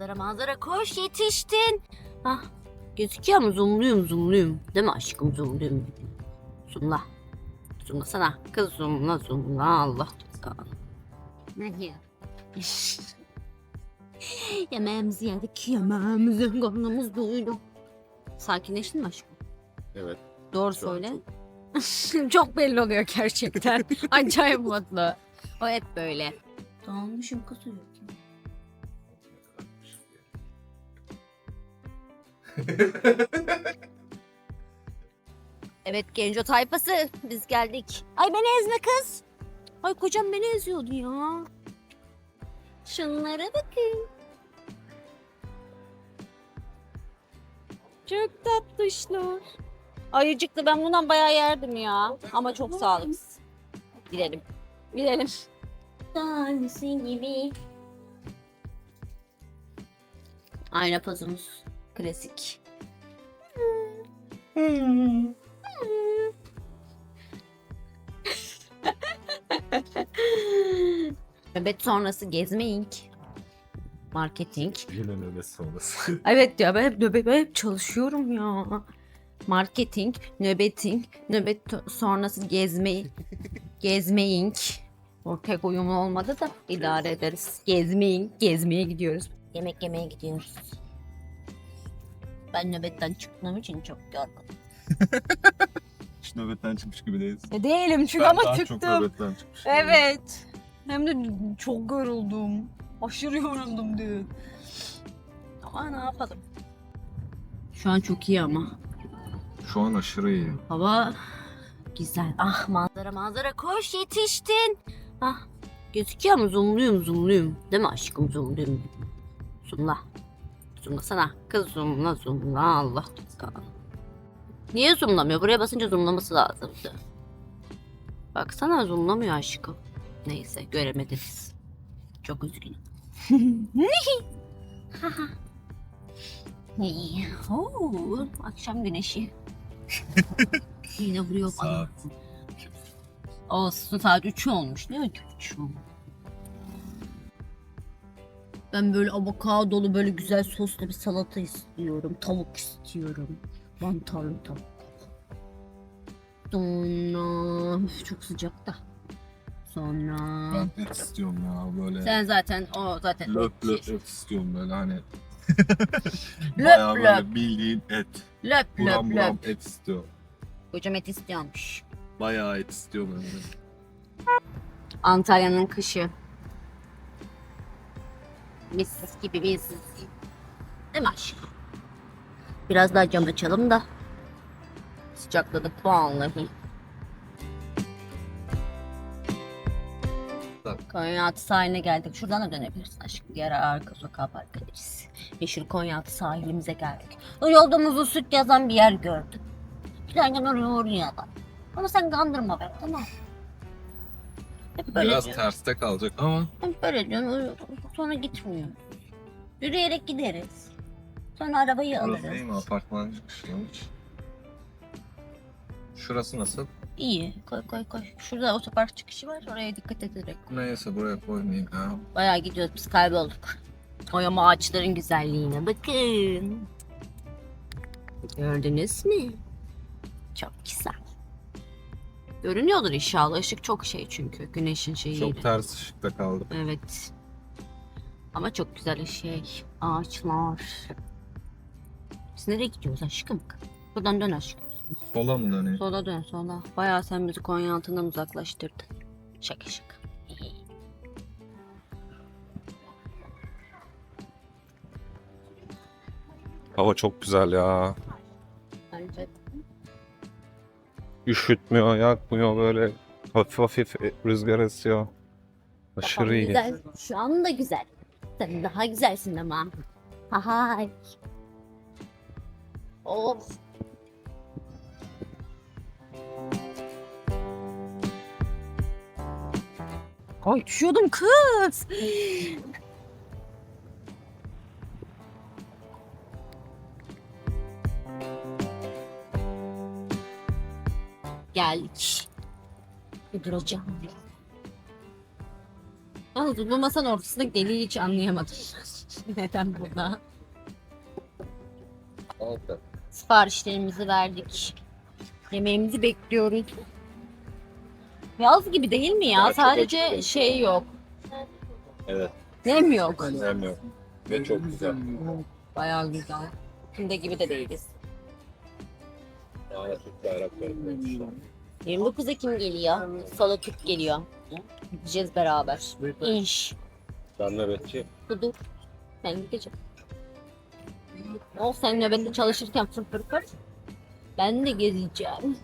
Manzara manzara koş yetiştin. Hah gözüküyor mu zoomluyum zoomluyum. Değil mi aşkım zoomluyum. Zoomla. Zoomla sana. Kız zoomla zoomla Allah. Ne diyor? Yemeğimizi yedik yemeğimizi karnımız doydu. Sakinleştin mi aşkım? Evet. Doğru Şu söyle. Çok belli oluyor gerçekten. Acayip mutlu. O hep böyle. Dağılmışım kız uyurken. Evet Genco tayfası biz geldik. Ay beni ezme kız. Ay kocam beni eziyordu ya. Şunlara bakın. Çok tatlışlar. Ayıcıklı ben bundan bayağı yerdim ya. Ama çok sağlıksız. Gidelim. Gidelim. Tanesi gibi. Ayna pozumuz. Klasik. Nöbet sonrası gezmeyink. Marketing. Yine nöbet sonrası. Evet ya ben hep nöbet ben hep çalışıyorum ya. Marketing, nöbeting, nöbet sonrası gezmeyi, gezmeyink. O pek uyumlu olmadı da idare ederiz. Gezmeyink, gezmeye gidiyoruz. Yemek yemeye gidiyoruz. Ben nöbetten çıktığım için çok yorgunum. Hiç nöbetten çıkmış gibi değilsin. E değilim çünkü Ben ama daha çok çıktım. nöbetten çıkmış. gibi. Evet. Hem de çok yoruldum. Aşırı yoruldum dün. Ama ne yapalım. Şu an çok iyi ama. Şu an aşırı iyi. Hava güzel. Ah manzara manzara koş yetiştin. Ah gözüküyor mu? Zoomluyum zoomluyum. Değil mi aşkım zoomluyum. Zoomla. Zoomla sana. Kız zoomla zoomla Allah. Niye zoomlamıyor? Buraya basınca zoomlaması lazımdı. Baksana zoomlamıyor aşkım. Neyse göremediniz. Çok üzgünüm. Oo, akşam güneşi. Yine vuruyor bana. Olsun saat 3 olmuş değil mi? 3 Ben böyle avokadolu böyle güzel soslu bir salata istiyorum. Tavuk istiyorum. Mantarlı tavuk. Sonra Üf, çok sıcak da. Sonra Ben et istiyorum ya böyle. sen zaten o zaten Löp löp et istiyorum böyle hani. Löp Bayağı böyle löp. bildiğin et. löp Buram löp buram löp. et istiyorum. Kocam et istiyormuş. Bayağı et istiyorum böyle. Antalya'nın kışı. Mis gibi mis. Değil mi aşkım? Biraz daha cam açalım da. Sıcakladık vallahi. Konyaaltı sahiline geldik. Şuradan da dönebilirsin aşkım. Diğer arka sokağa park ederiz. Meşhur Konyaaltı sahilimize geldik. O yolda muzlu süt yazan bir yer gördüm. Giderken oraya uğrayalım. Ama sen kandırma beni tamam? Hep böyle Biraz diyor. terste kalacak ama Hep böyle diyorum. Sonra gitmiyor. Yürüyerek gideriz. Sonra arabayı burası değil alırız. mi? Apartman çıkışıymış. Şurası nasıl? İyi. Koy koy koy. Şurada otopark çıkışı var. Oraya dikkat ederek. Neyse buraya koymayayım ya. Bayağı gidiyoruz. Biz kaybolduk. Oyama ağaçların güzelliğine bakın. Gördünüz mü? Görünüyordur inşallah. Işık çok şey çünkü. Güneşin şeyi. Çok ters ışıkta kaldım. Evet. Ama çok güzel şey. Ağaçlar. Biz nereye gidiyoruz aşkım? Buradan dön aşkım. Sola mı döneyim? Sola dön sola. Bayağı sen bizi Konya altından uzaklaştırdın. Şaka şaka. Hava çok güzel ya. Üşütmüyor, yakmıyor böyle. Hafif hafif rüzgar esiyor. Aşırı kafam iyi. güzel. Şu anda güzel. Sen daha güzelsin ama. Hay. Of. Ay düşüyordum kız. Geldik. Bir duracağım. Yalnız bu masanın ortasındaki deliği hiç anlayamadım. Neden burada? Salata. Siparişlerimizi verdik. Yemeğimizi bekliyoruz. Yaz gibi değil mi ya? Çok Sadece şey yok. Evet. Nem yok. Sevmiyorum. Ve çok güzel. Bayağı güzel. Şimdi gibi de değiliz. Hala Türk bayrakları koymuşlar. 29 Ekim geliyor. Salı Türk geliyor. Gideceğiz beraber. İnş. Ben nöbetçiyim. Dur dur. Ben gideceğim. O sen nöbette çalışırken fır fır fır. Ben de gezeceğim.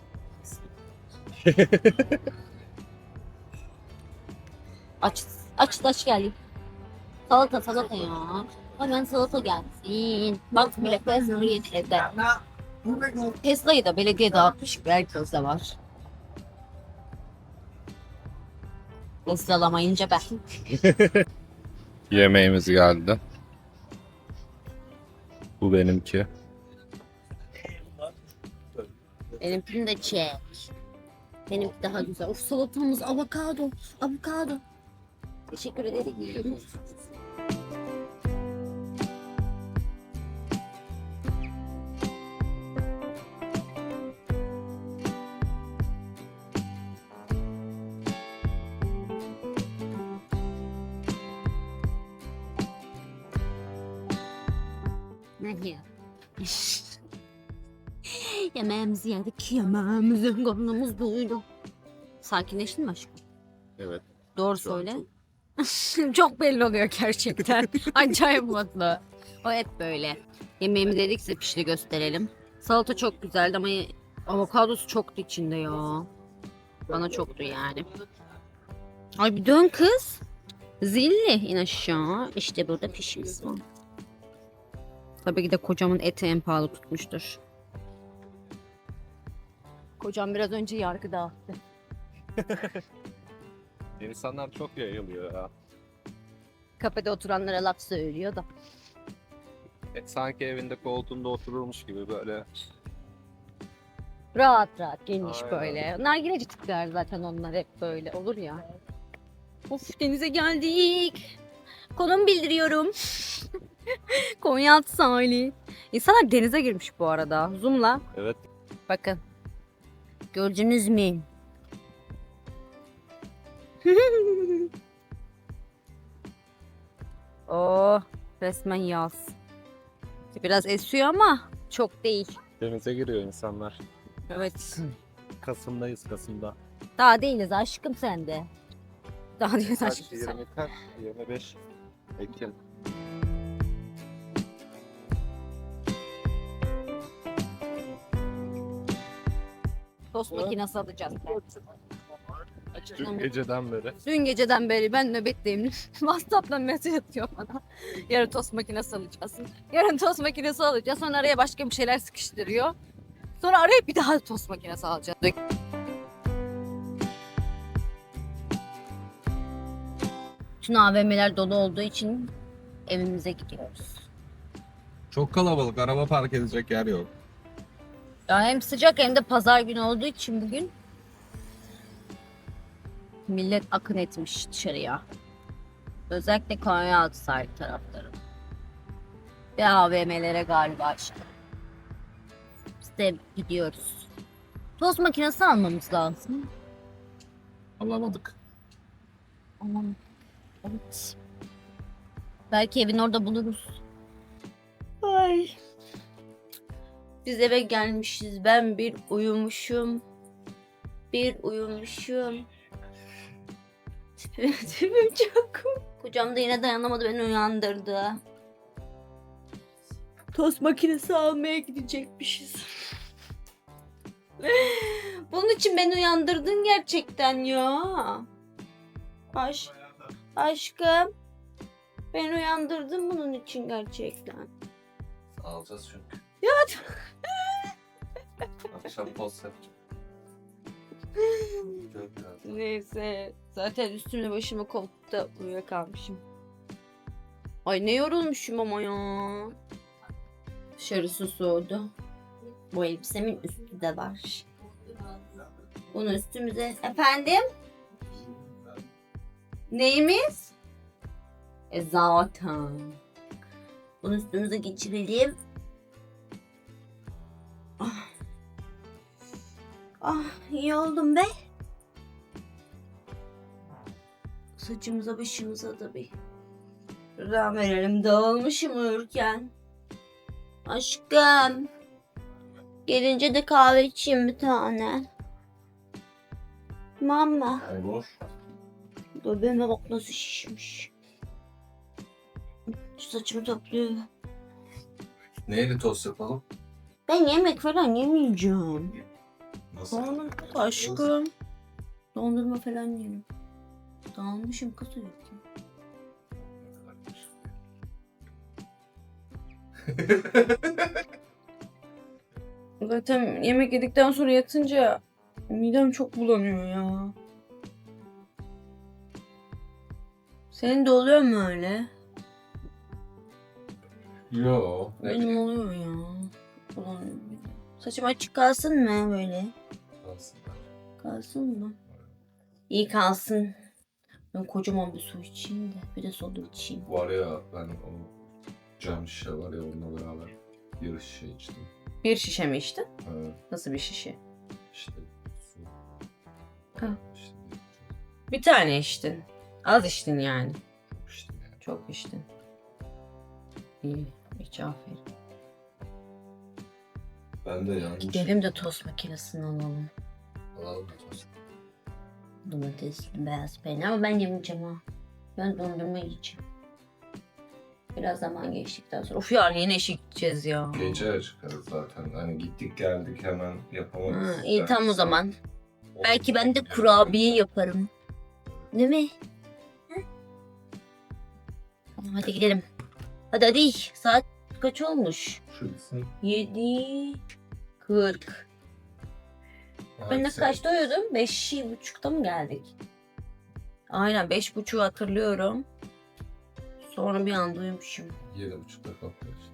aç, aç, aç geldim. Salata, salata ya. Hemen salata gelsin. Bak bile Tesla yedi evde. Tesla'yı da belediye dağıtmış. Herkes de var. Tesla'lamayınca ben. Yemeğimiz geldi. Bu benimki. Benimkini de çek. Benimki daha güzel. Of salatamız avokado. Avokado. Teşekkür ederim. Diyor? Yemeğimizi yedik, yemeğimizin karnımız doydu. Sakinleştin mi aşkım? Evet. Doğru Şu an söyle. Çok belli oluyor gerçekten. Acayip mutlu. O hep böyle. Yemeğimizi yedik size pişti gösterelim. Salata çok güzeldi ama avokadosu çoktu içinde ya. Bana çoktu yani. Ay bir dön kız. Zilli in aşağı. İşte burada pişmiş var. Tabii ki de kocamın eti en pahalı tutmuştur. Kocam biraz önce yargı dağıttı. İnsanlar çok yayılıyor ya. Kafede oturanlara laf söylüyor da. E, sanki evinde koltuğunda otururmuş gibi böyle. Rahat rahat geniş Aynen. böyle. Nargileci tipler zaten onlar hep böyle olur ya. Of denize geldik. Konum bildiriyorum. Konyaaltı sahili. İnsanlar denize girmiş bu arada. Zoom'la. Evet. Bakın. Gördünüz mü? oh resmen yaz. Biraz esiyor ama çok değil. Denize giriyor insanlar. Evet. Kasım'dayız Kasım'da. Daha değiliz aşkım sende. Daha değiliz Kaç? aşkım sen. 20 kaç? 25 Ekim. Tost makinesi alacağız. Dün geceden beri. Dün geceden beri ben nöbetteyim. WhatsApp'tan mesaj atıyor bana. Yarın tost makinesi alacağız. Yarın tost makinesi alacağız. Sonra araya başka bir şeyler sıkıştırıyor. Sonra araya bir daha tost makinesi alacağız. Tüm AVM'ler dolu olduğu için evimize gidiyoruz. Çok kalabalık. Araba park edecek yer yok. Ya hem sıcak hem de pazar günü olduğu için bugün millet akın etmiş dışarıya. Özellikle Konyaaltı sahil tarafları. Ve AVM'lere galiba işte. Biz de gidiyoruz. Tost makinesi almamız lazım. Alamadık. Aman. Evet. Belki evin orada buluruz. Ay. Biz eve gelmişiz. Ben bir uyumuşum. Bir uyumuşum. Tipim, tipim çok. Kocam da yine dayanamadı beni uyandırdı. Tost makinesi almaya gidecekmişiz. Bunun için beni uyandırdın gerçekten ya. Aş aşkım. Beni uyandırdın bunun için gerçekten. Alacağız çünkü. Ya Akşam post yapacağım. Neyse. Zaten üstümle başıma koltukta uyuyakalmışım. Ay ne yorulmuşum ama ya. Dışarısı soğudu. Bu elbisemin üstü de var. Bunu üstümüze... Efendim? Neyimiz? E zaten. Bunu üstümüze geçirelim. Ah. Ah iyi oldum be. Saçımıza başımıza da bir rüzgar verelim. Dağılmışım uyurken. Aşkım. Gelince de kahve içeyim bir tane. Mama. Olur. Göbeğime bak nasıl şişmiş. Şu saçımı topluyor. Neyle tost yapalım? Ben yemek falan yemeyeceğim. Nasıl? Dondurma aşkım. Dondurma falan yemem. Dağılmışım kız uyurken. Zaten yemek yedikten sonra yatınca midem çok bulanıyor ya. Senin de oluyor mu öyle? Yo. Ne Benim oluyor ya. Bulanıyor. Saçım açık kalsın mı böyle? Aslında. Kalsın mı? İyi kalsın. Ben kocaman bir su içeyim de bir de soda içeyim. Var ya ben o cam şişe var ya onunla beraber yarı şişe içtim. Bir şişe mi içtin? Ha, Nasıl bir şişe? işte su. Ha. İşte Bir tane içtin. Az içtin yani. yani. Çok içtin. İyi. Hiç aferin. Ben de yanlış. Gidelim de tost makinesini alalım. Alalım da tost. Domatesli beyaz peynir ama ben yemeyeceğim ha. Ben dondurma yiyeceğim. Biraz zaman geçtikten sonra. Of ya yine işe gideceğiz ya. Gece çıkarız zaten. Hani gittik geldik hemen yapamayız. Ha, iyi tam o zaman. Belki ben de kurabiye yaparım. Değil mi? Tamam hadi gidelim. Hadi hadi. Saat kaç olmuş? Şu gitsin. 7 40. Ben de kaçta uyudum? 5 buçukta mı geldik? Aynen beş buçuğu hatırlıyorum. Sonra bir anda uyumuşum. Yedi buçukta kalkıyor işte.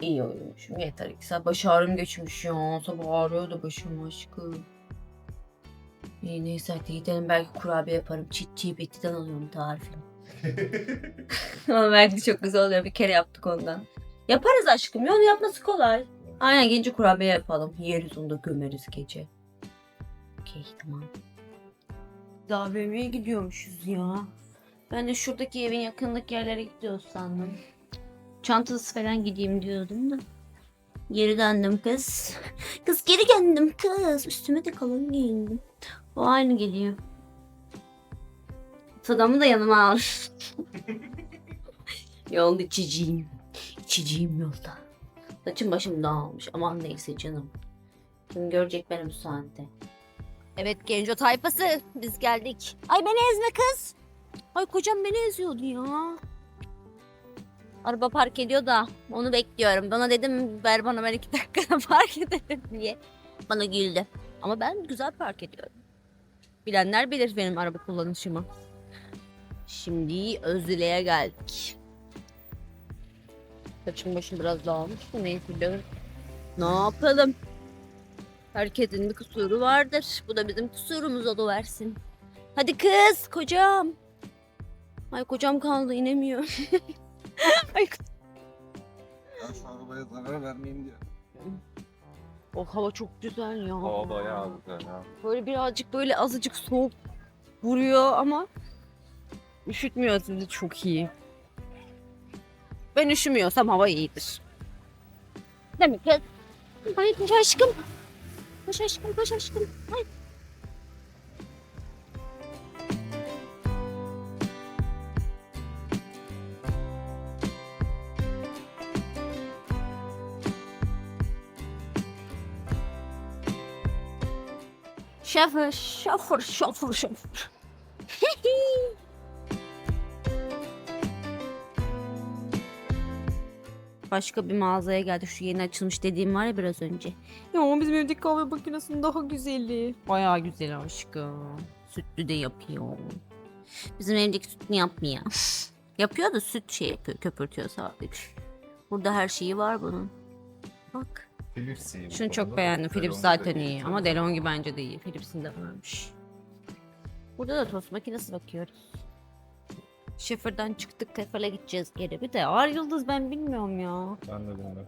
İyi uyumuşum. Yeter iki saat. Baş ağrım geçmiş ya. Sabah ağrıyor da başım aşkım. İyi neyse hadi gidelim. Belki kurabiye yaparım. Çit çiğ alıyorum tarifini. Ama belki çok güzel oluyor. Bir kere yaptık ondan. Yaparız aşkım. Onu yapması kolay. Aynen gece kurabiye yapalım. Yeriz onu da gömeriz gece. Okey tamam. AVM'ye gidiyormuşuz ya. Ben de şuradaki evin yakındaki yerlere gidiyoruz sandım. Çantasız falan gideyim diyordum da. Geri döndüm kız. Kız geri döndüm kız. Üstüme de kalın giyindim. O aynı geliyor. Sadamı da yanıma al. yolda içeceğim. İçeceğim yolda. Saçım başım dağılmış. Aman neyse canım. Kim görecek beni bu saatte? Evet genco tayfası. Biz geldik. Ay beni ezme kız. Ay kocam beni eziyordu ya. Araba park ediyor da onu bekliyorum. Bana dedim ver bana ben iki dakikada park ederim diye. Bana güldü. Ama ben güzel park ediyorum. Bilenler bilir benim araba kullanışımı. Şimdi Özdile'ye geldik. Saçım başım biraz dağılmış da neyse de ne yapalım? Herkesin bir kusuru vardır. Bu da bizim kusurumuz oluversin. Hadi kız kocam. Ay kocam kaldı inemiyor. Ay Ben şu arabaya zarar vermeyeyim diye. O hava çok güzel ya. Hava bayağı güzel ya. Böyle birazcık böyle azıcık soğuk vuruyor ama üşütmüyor sizi çok iyi. Ben üşümüyorsam hava iyidir. Mi kız? Ay koş aşkım. Koş aşkım koş aşkım. Ay. Şoför, şoför, şoför, şoför. Başka bir mağazaya geldik. Şu yeni açılmış dediğim var ya biraz önce. Ya ama bizim evdeki kahve makinesinin daha güzeli. Bayağı güzel aşkım. Sütlü de yapıyor. Bizim evdeki sütünü yapmıyor. yapıyor da süt şey yapıyor, köpürtüyor sadece. Burada her şeyi var bunun. Bak. Philips iyi bu Şunu çok konuda. beğendim. Philips Delonghi zaten de iyi. Ama DeLonghi bence de iyi. Philips'in de varmış. Burada da tost makinesi bakıyoruz. Şoförden çıktık Tefal'e gideceğiz geri. Bir de Ağır Yıldız ben bilmiyorum ya. Ben de bilmiyorum.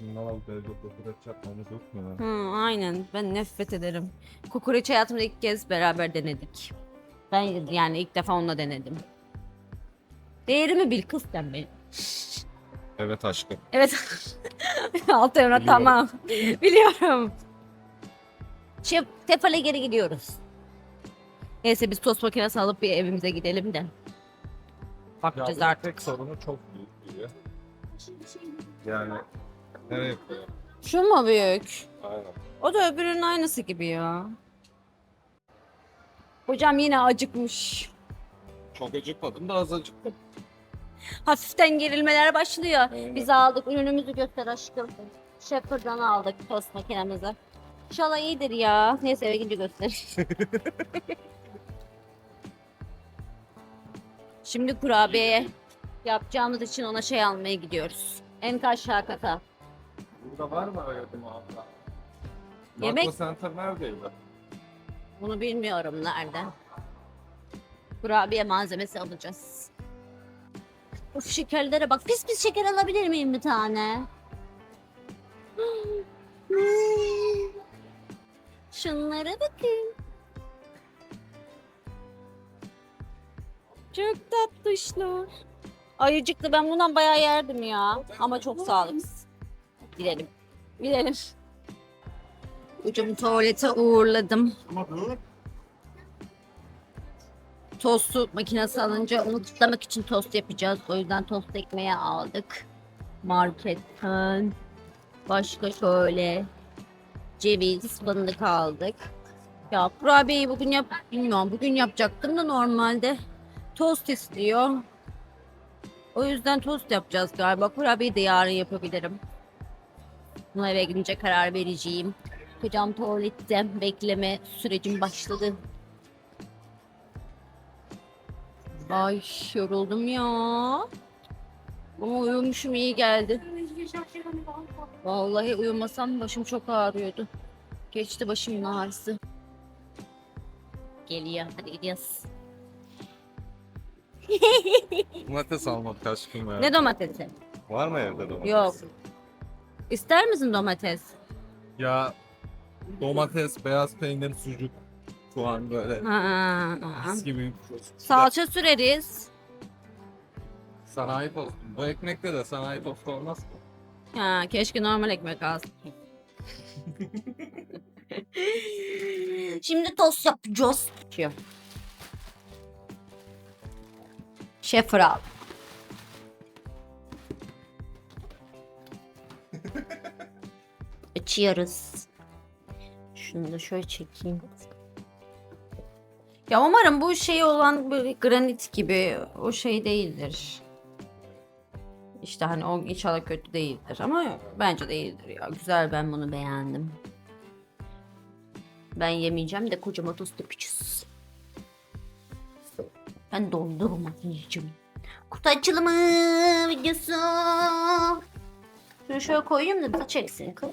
Bunlar böyle kokoreç yapmamız yok mu? Hı, aynen ben nefret ederim. Kokoreç hayatımda ilk kez beraber denedik. Ben yani ilk defa onunla denedim. Değerimi bil kız sen benim. Evet aşkım. Evet. Altı evre Biliyorum. tamam. Biliyorum. Şey, Tefal'e geri gidiyoruz. Neyse biz tost makinesi alıp bir evimize gidelim de. Bakacağız bunun artık. Tek sorunu çok büyük diyor. Yani koyuyor? Şu mu büyük? Aynen. O da öbürünün aynısı gibi ya. Hocam yine acıkmış. Çok acıkmadım da az acıktım. Hafiften gerilmeler başlıyor. Aynen. Biz aldık ürünümüzü göster aşkım. Shepherd'dan aldık tost makinemizi. İnşallah iyidir ya. Neyse eve gidince göster. Şimdi kurabiyeye yapacağımız için ona şey almaya gidiyoruz. En aşağı kata. Burada var mı öyle mağaza? Yemek- Makro Center neredeydi? Bunu bilmiyorum nereden. Kurabiye malzemesi alacağız. Uf şekerlere bak. Pis pis şeker alabilir miyim bir tane? Şunlara bakın. Çok tatlışlar. Ayıcıklı ben bundan bayağı yerdim ya. Ama çok sağlıksız. Gidelim. Gidelim. Hocamı tuvalete uğurladım. Tostu makinesi alınca onu kutlamak için tost yapacağız. O yüzden tost ekmeği aldık. Marketten. Başka şöyle ceviz, fındık aldık. Ya kurabiyeyi bugün yap bilmiyorum. Bugün yapacaktım da normalde tost istiyor. O yüzden tost yapacağız galiba. Kurabiyeyi de yarın yapabilirim. Buna eve gidince karar vereceğim. Kocam tuvalette bekleme sürecim başladı. Ay yoruldum ya. Ama uyumuşum iyi geldi. Vallahi uyumasam başım çok ağrıyordu. Geçti başımın ağrısı. Geliyor hadi gidiyoruz. Domates almak aşkım ya. Ne domatesi? Var mı evde domates? Yok. İster misin domates? Ya domates, beyaz peynir, sucuk şu an böyle Ha, mis gibi. Salça süreriz. Sanayi tostu. Bu ekmekle de sanayi tostu olmaz mı? Ha, keşke normal ekmek alsın. Şimdi tost yapacağız. Şefer al. Açıyoruz. Şunu da şöyle çekeyim. Ya umarım bu şey olan böyle granit gibi o şey değildir. İşte hani o inşallah kötü değildir ama bence değildir ya. Güzel ben bunu beğendim. Ben yemeyeceğim de kocaman tost yapacağız. Ben dondurma yiyeceğim. Kutu açılımı videosu. Şunu şöyle koyayım da bizi çeksin kız.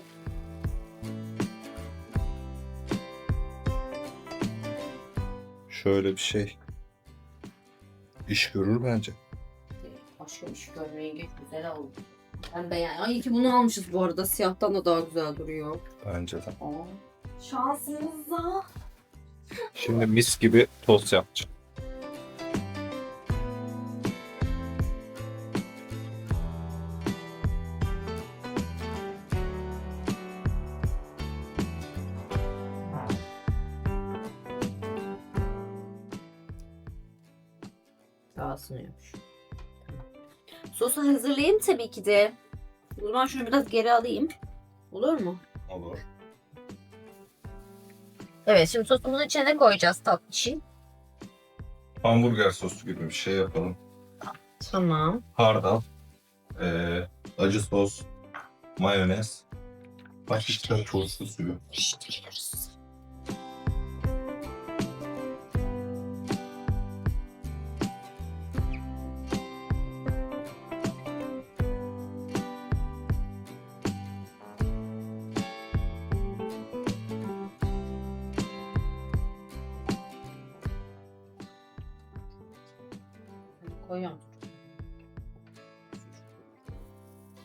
Şöyle bir şey. İş görür bence. Başka şey görmeye geç güzel oldu. Ben beğen. Ay iyi ki bunu almışız bu arada. Siyahtan da daha güzel duruyor. Bence de. Aa. Şansımıza. Şimdi mis gibi tost yapacağım. Daha ısınıyormuş. Sosu hazırlayayım tabii ki de. O zaman şunu biraz geri alayım. Olur mu? Olur. Evet şimdi sosumuzu içine koyacağız tatlı için. Hamburger sosu gibi bir şey yapalım. Tamam. Hardal, eee, acı sos, mayonez, başka turşu suyu. İşte geliyoruz. Koyuyorum.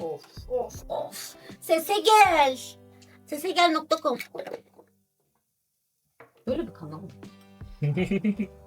Of of of. Sese gel. Sese gel.com Böyle bir kanal. mı?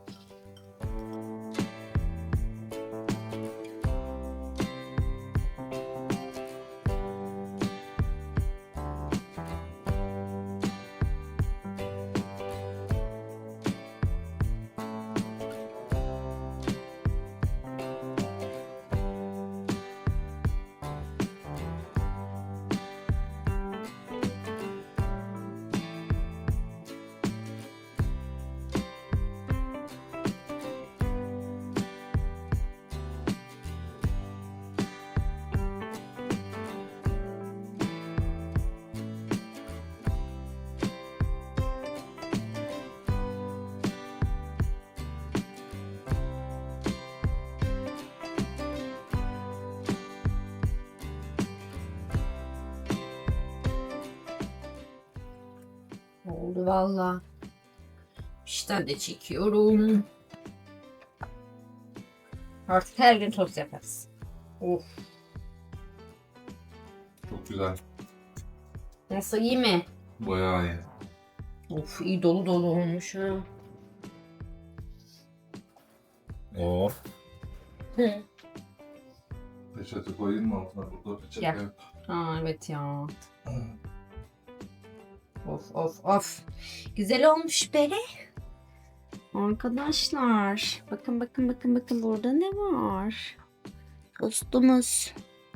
Oldu valla. İşten de çekiyorum. Artık her gün tost yaparız. Of. Çok güzel. Nasıl iyi mi? Bayağı iyi. Of iyi dolu dolu olmuş ha. Oo. Hı. Peçete koyayım mı altına? Burada peçete yok. Ha evet ya. Of of of. Güzel olmuş be. Arkadaşlar. Bakın bakın bakın bakın burada ne var? Tostumuz.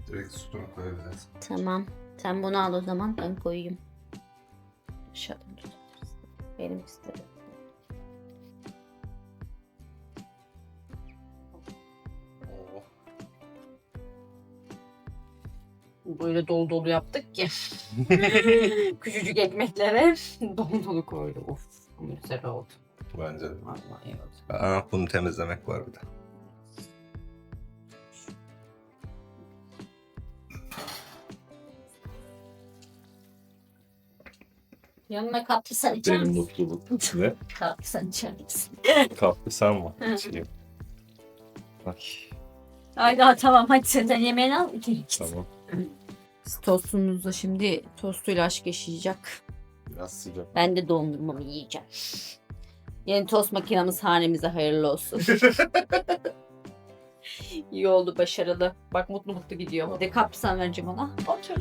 Direkt sütunu koyabiliriz. Tamam. Sen bunu al o zaman ben koyayım. Tutabiliriz. Benim istedim. Böyle dolu dolu yaptık ki. Küçücük ekmeklere dolu dolu koydu. Of güzel oldu. Bence de. Vallahi iyi oldu. Aa, bunu temizlemek var bir de. Yanına kaplı sen içer Benim misin? mutluluk. Ne? Kaplı sen içer misin? Kaplı sen mi? Hı. İçeyim. Bak. Hayda tamam hadi sen yemeğini al. Tamam. Tostumuzda şimdi tostuyla aşk yaşayacak. Biraz sıcak. Ben de dondurmamı yiyeceğim. Yeni tost makinamız hanemize hayırlı olsun. İyi oldu başarılı. Bak mutlu mutlu gidiyor. Bir de kaplı sen vereceğim ona. Okey.